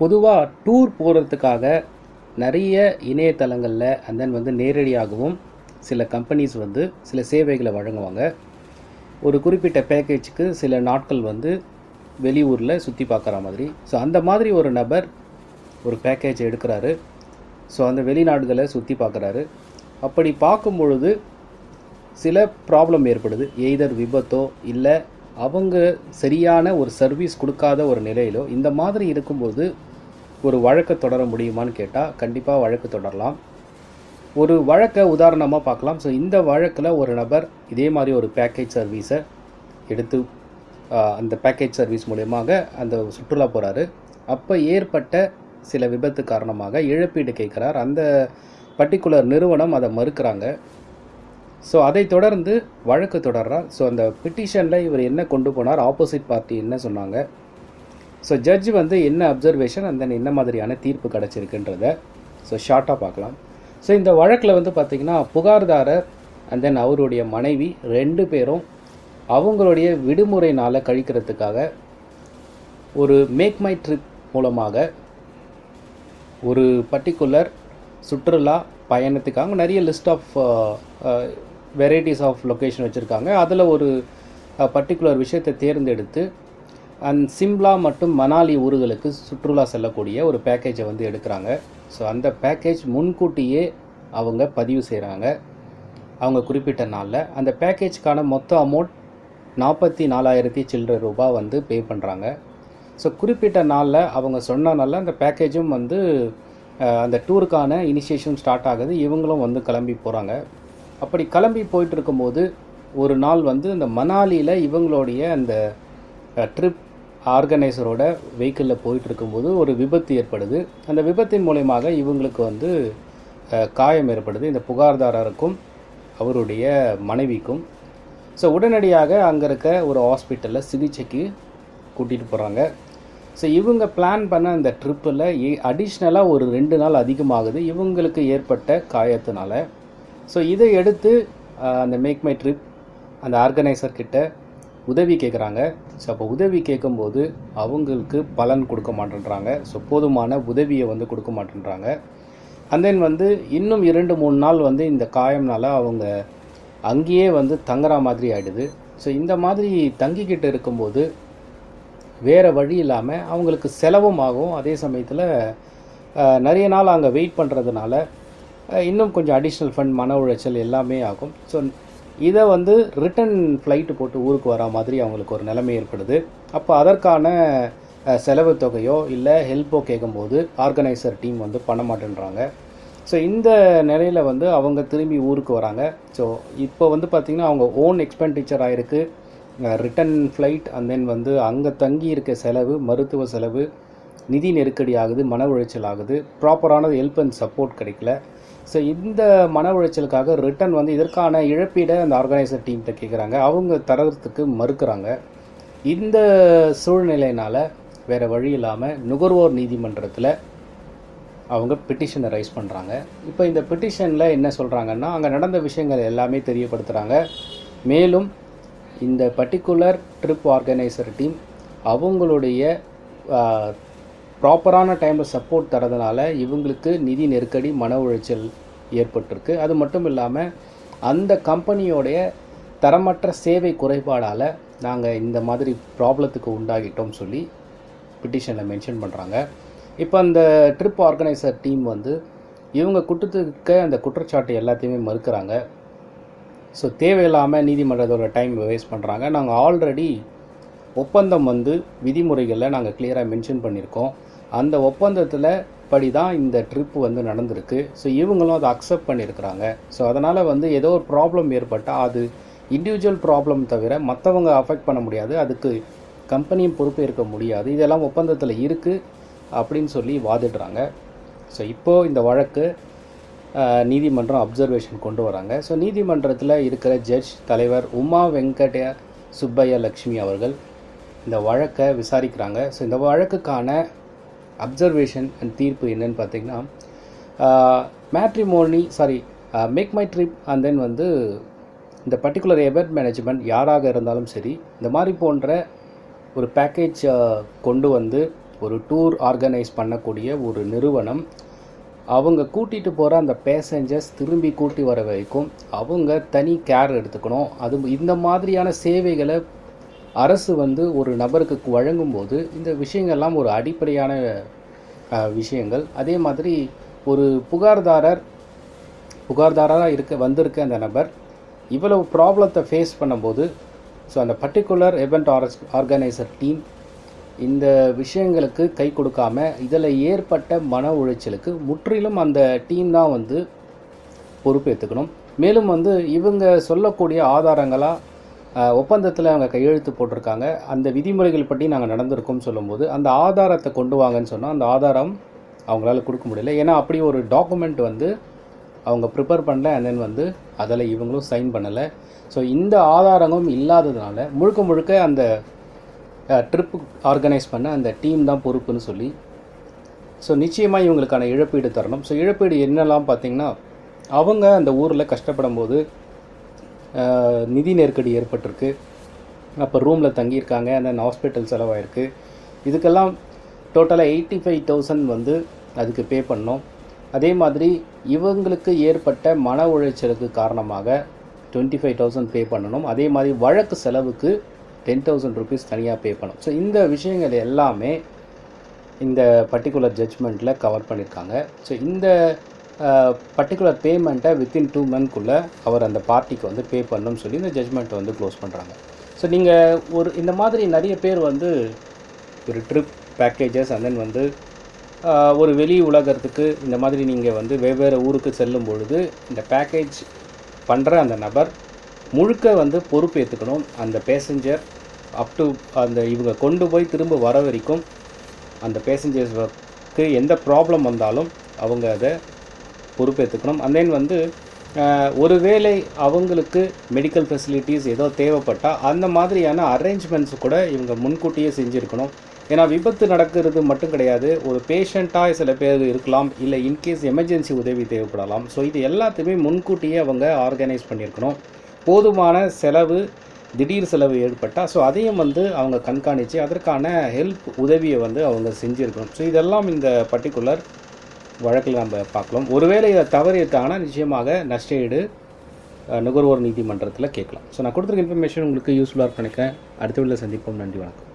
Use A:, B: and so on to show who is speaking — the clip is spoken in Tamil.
A: பொதுவாக டூர் போகிறதுக்காக நிறைய இணையதளங்களில் அண்ட் தென் வந்து நேரடியாகவும் சில கம்பெனிஸ் வந்து சில சேவைகளை வழங்குவாங்க. ஒரு குறிப்பிட்ட பேக்கேஜுக்கு சில நாட்கள் வந்து வெளியூரில் சுற்றி பார்க்குற மாதிரி. ஸோ அந்த மாதிரி ஒரு நபர் ஒரு பேக்கேஜ் எடுக்கிறாரு. ஸோ அந்த வெளிநாடுகளை சுற்றி பார்க்குறாரு. அப்படி பார்க்கும் பொழுது சில ப்ராப்ளம் ஏற்படுது. எய்தர் விபத்தோ இல்லை அவங்க சரியான ஒரு சர்வீஸ் கொடுக்காத ஒரு நிலையிலோ இந்த மாதிரி இருக்கும்போது ஒரு வழக்கை தொடர முடியுமான்னு கேட்டால் கண்டிப்பாக வழக்கு தொடரலாம். ஒரு வழக்கை உதாரணமாக பார்க்கலாம். ஸோ இந்த வழக்கில் ஒரு நபர் இதே மாதிரி ஒரு பேக்கேஜ் சர்வீஸை எடுத்து அந்த பேக்கேஜ் சர்வீஸ் மூலயமாக அந்த சுற்றுலா போகிறாரு அப்போ ஏற்பட்ட சில விபத்து காரணமாக இழப்பீடு கேட்குறார். அந்த பர்டிகுலர் நிறுவனம் அதை மறுக்கிறாங்க. ஸோ அதை தொடர்ந்து வழக்கு தொடர்றார். ஸோ அந்த பிட்டிஷனில் இவர் என்ன கொண்டு போனார்? ஆப்போசிட் பார்ட்டி என்ன சொன்னாங்க? ஸோ ஜட்ஜ் வந்து என்ன அப்சர்வேஷன் அண்ட் தென் என்ன மாதிரியான தீர்ப்பு கிடச்சிருக்குன்றத ஸோ ஷார்ட்டாக பார்க்கலாம். ஸோ இந்த வழக்கில் வந்து பார்த்திங்கன்னா புகார்தாரர் அண்ட் தென் அவருடைய மனைவி ரெண்டு பேரும் அவங்களுடைய விடுமுறை நாளை கழிக்கிறதுக்காக ஒரு மேக் மை ட்ரிப் மூலமாக ஒரு பர்டிகுலர் சுற்றுலா பயணத்துக்காக நிறைய list of varieties of location வச்சுருக்காங்க. அதில் ஒரு uh, பர்டிகுலர் விஷயத்தை தேர்ந்தெடுத்து அண்ட் சிம்லா மற்றும் மணாலி ஊர்களுக்கு சுற்றுலா செல்லக்கூடிய ஒரு பேக்கேஜை வந்து எடுக்கிறாங்க. ஸோ அந்த பேக்கேஜ் முன்கூட்டியே அவங்க பதிவு செய்கிறாங்க அவங்க குறிப்பிட்ட நாளில் அந்த பேக்கேஜ்க்கான மொத்த அமௌண்ட் நாற்பத்தி நாலாயிரத்தி சில்லற ரூபாய் வந்து பே பண்ணுறாங்க ஸோ குறிப்பிட்ட நாளில் அவங்க சொன்ன நாளில் அந்த பேக்கேஜும் வந்து அந்த டூருக்கான இனிஷியேஷன் ஸ்டார்ட் ஆகுது. இவங்களும் வந்து கிளம்பி போகிறாங்க அப்படி கிளம்பி போயிட்டு இருக்கும்போது ஒரு நாள் வந்து இந்த மணாலியில் இவங்களுடைய அந்த ட்ரிப் ஆர்கனைசரோட வெஹிக்கிளில் போயிட்டு இருக்கும்போது ஒரு விபத்து ஏற்படுது. அந்த விபத்தின் மூலயமாக இவங்களுக்கு வந்து காயம் ஏற்படுது. இந்த புகார்தாரருக்கும் அவருடைய மனைவிக்கும். ஸோ உடனடியாக அங்கே இருக்க ஒரு ஹாஸ்பிட்டலில் சிகிச்சைக்கு கூட்டிகிட்டு போகிறாங்க ஸோ இவங்க பிளான் பண்ண அந்த ட்ரிப்பில் அடிஷ்னலாக ஒரு ரெண்டு நாள் அதிகமாகுது. இவங்களுக்கு ஏற்பட்ட காயத்தினால. ஸோ இதை எடுத்து அந்த மேக் மை ட்ரிப் அந்த ஆர்கனைசர்கிட்ட உதவி கேட்குறாங்க ஸோ அப்போ உதவி கேட்கும்போது அவங்களுக்கு பலன் கொடுக்க மாட்டேன்றாங்க. ஸோ போதுமான உதவியை வந்து கொடுக்க மாட்டேன்றாங்க. அண்ட் தென் வந்து இன்னும் இரண்டு மூணு நாள் வந்து இந்த காயம்னால அவங்க அங்கேயே வந்து தங்குற மாதிரி ஆகிடுது ஸோ இந்த மாதிரி தங்கிக்கிட்டு இருக்கும்போது வேறு வழி இல்லாமல் அவங்களுக்கு செலவும் ஆகும். அதே சமயத்தில் நிறைய நாள் அங்கே வெயிட் பண்ணுறதுனால இன்னும் கொஞ்சம் அடிஷ்னல் ஃபண்ட் மன உளைச்சல் எல்லாமே ஆகும். ஸோ இதை வந்து ரிட்டன் ஃப்ளைட்டு போட்டு ஊருக்கு வரா மாதிரி அவங்களுக்கு ஒரு நிலைமை ஏற்படுது. அப்போ அதற்கான செலவு தொகையோ இல்லை ஹெல்ப்போ கேட்கும்போது ஆர்கனைசர் டீம் வந்து பண்ண மாட்டேன்றாங்க. ஸோ இந்த நிலையில் வந்து அவங்க திரும்பி ஊருக்கு வராங்க. ஸோ இப்போ வந்து பார்த்திங்கன்னா அவங்க ஓன் எக்ஸ்பெண்டிச்சர் ஆகிருக்கு ரிட்டன் ஃப்ளைட் அண்ட் தென் வந்து அங்கே தங்கி இருக்க செலவு மருத்துவ செலவு நிதி நெருக்கடி ஆகுது மன உளைச்சல் ஆகுது. ப்ராப்பரான ஹெல்ப் அண்ட் சப்போர்ட் கிடைக்கல. ஸோ இந்த மன உளைச்சலுக்காக ரிட்டன் வந்து இதற்கான இழப்பீடை அந்த ஆர்கனைசர் டீம்கிட்ட கேட்குறாங்க அவங்க தரத்துக்கு மறுக்கிறாங்க. இந்த சூழ்நிலையினால் வேறு வழி இல்லாமல் நுகர்வோர் நீதிமன்றத்தில் அவங்க பெட்டிஷனை ரைஸ் பண்ணுறாங்க இப்போ இந்த பெட்டிஷனில் என்ன சொல்கிறாங்கன்னா அங்கே நடந்த விஷயங்கள் எல்லாமே தெரியப்படுத்துகிறாங்க மேலும் இந்த பர்டிகுலர் ட்ரிப் ஆர்கனைசர் டீம் அவங்களுடைய ப்ராப்பரான டைமில் சப்போர்ட் தரதுனால இவங்களுக்கு நிதி நெருக்கடி மன உளைச்சல் ஏற்பட்டிருக்கு. அது மட்டும் இல்லாமல் அந்த கம்பெனியோடைய தரமற்ற சேவை குறைபாடால் நாங்கள் இந்த மாதிரி ப்ராப்ளத்துக்கு உண்டாகிட்டோம் சொல்லி பிட்டிஷனில் மென்ஷன் பண்ணுறாங்க இப்போ அந்த ட்ரிப் ஆர்கனைசர் டீம் வந்து இவங்க குற்றத்துக்க அந்த குற்றச்சாட்டு எல்லாத்தையுமே மறுக்கிறாங்க. ஸோ தேவையில்லாமல் நீதிமன்றத்தோட டைம் வேஸ்ட் பண்ணுறாங்க நாங்கள் ஆல்ரெடி ஒப்பந்தம் வந்து விதிமுறைகளில் நாங்கள் கிளியராக மென்ஷன் பண்ணியிருக்கோம் அந்த ஒப்பந்தத்தில் படி தான் இந்த ட்ரிப் வந்து நடந்திருக்கு. ஸோ இவங்களும் அதை அக்செப்ட் பண்ணியிருக்கிறாங்க. ஸோ அதனால் வந்து ஏதோ ஒரு ப்ராப்ளம் ஏற்பட்டால் அது இண்டிவிஜுவல் ப்ராப்ளம் தவிர மற்றவங்க அஃபெக்ட் பண்ண முடியாது. அதுக்கு கம்பெனியும் பொறுப்பேற்க முடியாது. இதெல்லாம் ஒப்பந்தத்தில் இருக்குது அப்படின்னு சொல்லி வாதிடுறாங்க. ஸோ இப்போது இந்த வழக்கு நீதிமன்றம் அப்சர்வேஷன் கொண்டு வராங்க. ஸோ நீதிமன்றத்தில் இருக்கிற ஜட்ஜ் தலைவர் உமா வெங்கட சுப்பையா லக்ஷ்மி அவர்கள் இந்த வழக்கை விசாரிக்கிறாங்க. ஸோ இந்த வழக்குக்கான அப்சர்வேஷன் அண்ட் தீர்ப்பு என்னன்னு பார்த்தீங்கன்னா matrimony sorry make my trip and then வந்து இந்த பர்டிகுலர் எவெண்ட் மேனேஜ்மெண்ட் யாராக இருந்தாலும் சரி இந்த மாதிரி போன்ற ஒரு பேக்கேஜ் கொண்டு வந்து ஒரு டூர் ஆர்கனைஸ் பண்ணக்கூடிய ஒரு நிறுவனம் அவங்க கூட்டிகிட்டு போகிற அந்த பேசஞ்சர்ஸ் திரும்பி கூட்டி வர வரைக்கும் அவங்க தனி கேர் எடுத்துக்கணும். அது இந்த மாதிரியான சேவைகளை அரசு வந்து ஒரு நபருக்கு வழங்கும்போது இந்த விஷயங்கள்லாம் ஒரு அடிப்படையான விஷயங்கள். அதே மாதிரி ஒரு புகார்தாரர் புகார்தாரராக இருக்க வந்திருக்க அந்த நபர் இவ்வளவு ப்ராப்ளத்தை ஃபேஸ் பண்ணும்போது ஸோ அந்த particular event or organiser team இந்த விஷயங்களுக்கு கை கொடுக்காம இதில் ஏற்பட்ட மன உளைச்சலுக்கு முற்றிலும் அந்த டீம் தான் வந்து பொறுப்பேற்றுக்கணும் மேலும் வந்து இவங்க சொல்லக்கூடிய ஆதாரங்களாக ஒப்பந்தத்தில் அவங்க கையெழுத்து போட்டிருக்காங்க. அந்த விதிமுறைகள் படி நாங்கள் நடந்திருக்கோம்னு சொல்லும்போது அந்த ஆதாரத்தை கொண்டு வாங்கன்னு சொன்னால் அந்த ஆதாரம் அவங்களால கொடுக்க முடியல. ஏன்னா அப்படி ஒரு டாக்குமெண்ட் வந்து அவங்க ப்ரிப்பேர் பண்ணல அண்ட் தென் வந்து அதில் இவங்களும் சைன் பண்ணலை. ஸோ இந்த ஆதாரங்களும் இல்லாததுனால முழுக்க முழுக்க அந்த ட்ரிப் ஆர்கனைஸ் பண்ண அந்த டீம் தான் பொறுப்புன்னு சொல்லி ஸோ நிச்சயமாக இவங்களுக்கான இழப்பீடு தரணும். ஸோ இழப்பீடு என்னெல்லாம் பார்த்தீங்கன்னா அவங்க அந்த ஊரில் கஷ்டப்படும் போது நிதி நெருக்கடி ஏற்பட்டிருக்கு. அப்போ ரூமில் தங்கியிருக்காங்க. தென் ஹாஸ்பிட்டல் செலவாயிருக்கு. இதுக்கெல்லாம் டோட்டலாக எயிட்டி ஃபைவ் தௌசண்ட் வந்து அதுக்கு பே பண்ணோம். அதே மாதிரி இவங்களுக்கு ஏற்பட்ட மன உளைச்சலுக்கு காரணமாக டுவெண்ட்டி ஃபைவ் தௌசண்ட் பே பண்ணணும். அதே மாதிரி வழக்கு செலவுக்கு டென் தௌசண்ட் ருபீஸ் தனியாக பே பண்ணணும். ஸோ இந்த விஷயங்கள் எல்லாமே இந்த பர்டிகுலர் ஜட்ஜ்மெண்ட்டில் கவர் பண்ணியிருக்காங்க. ஸோ இந்த பர்டிகுலர் பேமெண்ட்டை வித்தின் டூ மந்த்க்குள்ளே அவர் அந்த பார்ட்டிக்கு வந்து பே பண்ணணும்னு சொல்லி இந்த ஜட்மெண்ட்டை வந்து க்ளோஸ் பண்ணுறாங்க ஸோ நீங்கள் ஒரு இந்த மாதிரி நிறைய பேர் வந்து ஒரு ட்ரிப் பேக்கேஜஸ் அண்ட் தென் வந்து ஒரு வெளி உலகத்துக்கு இந்த மாதிரி நீங்கள் வந்து வெவ்வேறு ஊருக்கு செல்லும் பொழுது இந்த பேக்கேஜ் பண்ணுற அந்த நபர் முழுக்க வந்து பொறுப்பேற்றுக்கணும் அந்த பேசஞ்சர் அப் டு அந்த இவங்க கொண்டு போய் திரும்ப வர வரைக்கும் அந்த பேசஞ்சர்ஸ்க்கு எந்த ப்ராப்ளம் வந்தாலும் அவங்க அதை பொறுப்பேற்றுக்கணும் அண்ட் தென் வந்து ஒருவேளை அவங்களுக்கு மெடிக்கல் ஃபெசிலிட்டிஸ் ஏதோ தேவைப்பட்டால் அந்த மாதிரியான அரேஞ்ச்மெண்ட்ஸ் கூட இவங்க முன்கூட்டியே செஞ்சுருக்கணும். ஏன்னா விபத்து நடக்கிறது மட்டும் கிடையாது. ஒரு பேஷண்ட்டாக சில பேர் இருக்கலாம். இல்லை இன்கேஸ் எமர்ஜென்சி உதவி தேவைப்படலாம். ஸோ இது எல்லாத்தையுமே முன்கூட்டியே அவங்க ஆர்கனைஸ் பண்ணியிருக்கணும் போதுமான செலவு திடீர் செலவு ஏற்பட்டால் ஸோ அதையும் வந்து அவங்க கண்காணித்து அதற்கான ஹெல்ப் உதவியை வந்து அவங்க செஞ்சுருக்கணும். ஸோ இதெல்லாம் இந்த பர்டிகுலர் வழக்கில் நம்ம பார்க்கலாம். ஒருவேளை இதை தவறியிருக்காங்கன்னா நிச்சயமாக நஷ்டஈடு நுகர்வோர் நீதிமன்றத்தில் கேட்கலாம். ஸோ நான் கொடுத்துருக்க இன்ஃபர்மேஷன் உங்களுக்கு யூஸ்ஃபுல்லாக நினைக்கிறேன். அடுத்த வீடியோவில் சந்திப்போம். நன்றி வணக்கம்.